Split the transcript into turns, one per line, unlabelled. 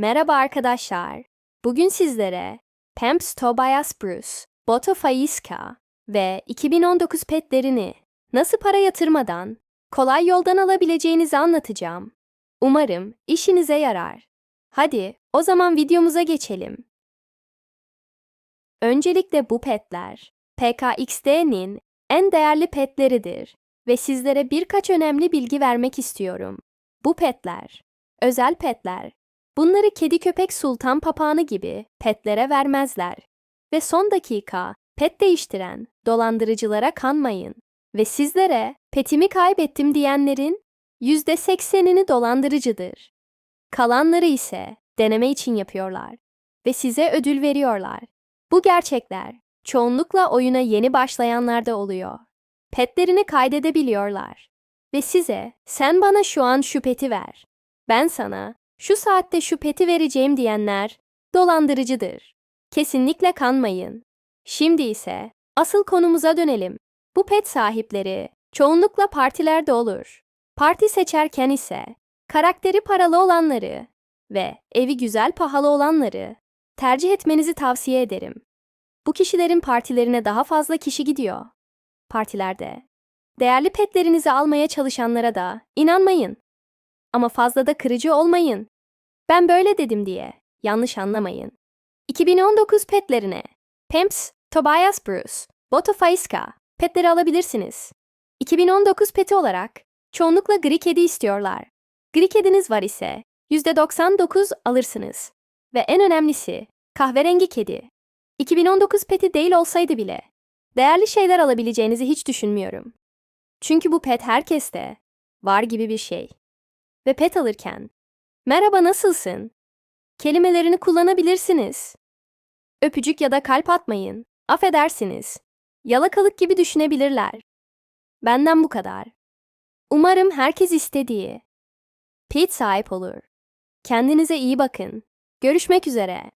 Merhaba arkadaşlar. Bugün sizlere Pamps Tobias Bruce, Boto Faiska ve 2019 petlerini nasıl para yatırmadan kolay yoldan alabileceğinizi anlatacağım. Umarım işinize yarar. Hadi o zaman videomuza geçelim. Öncelikle bu petler PKXD'nin en değerli petleridir ve sizlere birkaç önemli bilgi vermek istiyorum. Bu petler, özel petler, bunları kedi köpek sultan papağanı gibi petlere vermezler. Ve son dakika pet değiştiren dolandırıcılara kanmayın. Ve sizlere petimi kaybettim diyenlerin %80'ini dolandırıcıdır. Kalanları ise deneme için yapıyorlar ve size ödül veriyorlar. Bu gerçekler çoğunlukla oyuna yeni başlayanlarda oluyor. Petlerini kaydedebiliyorlar ve size sen bana şu an şu peti ver. Ben sana şu saatte şu peti vereceğim diyenler dolandırıcıdır. Kesinlikle kanmayın. Şimdi ise asıl konumuza dönelim. Bu pet sahipleri çoğunlukla partilerde olur. Parti seçerken ise karakteri paralı olanları ve evi güzel pahalı olanları tercih etmenizi tavsiye ederim. Bu kişilerin partilerine daha fazla kişi gidiyor. Partilerde. Değerli petlerinizi almaya çalışanlara da inanmayın. Ama fazla da kırıcı olmayın. Ben böyle dedim diye yanlış anlamayın. 2019 petlerine Pimps, Tobias Bruce, Boto Faiska petleri alabilirsiniz. 2019 peti olarak çoğunlukla gri kedi istiyorlar. Gri kediniz var ise %99 alırsınız. Ve en önemlisi kahverengi kedi. 2019 peti değil olsaydı bile değerli şeyler alabileceğinizi hiç düşünmüyorum. Çünkü bu pet herkeste var gibi bir şey. Ve pet alırken merhaba nasılsın? Kelimelerini kullanabilirsiniz. Öpücük ya da kalp atmayın. Affedersiniz. Yalakalık gibi düşünebilirler. Benden bu kadar. Umarım herkes istediği pet sahip olur. Kendinize iyi bakın. Görüşmek üzere.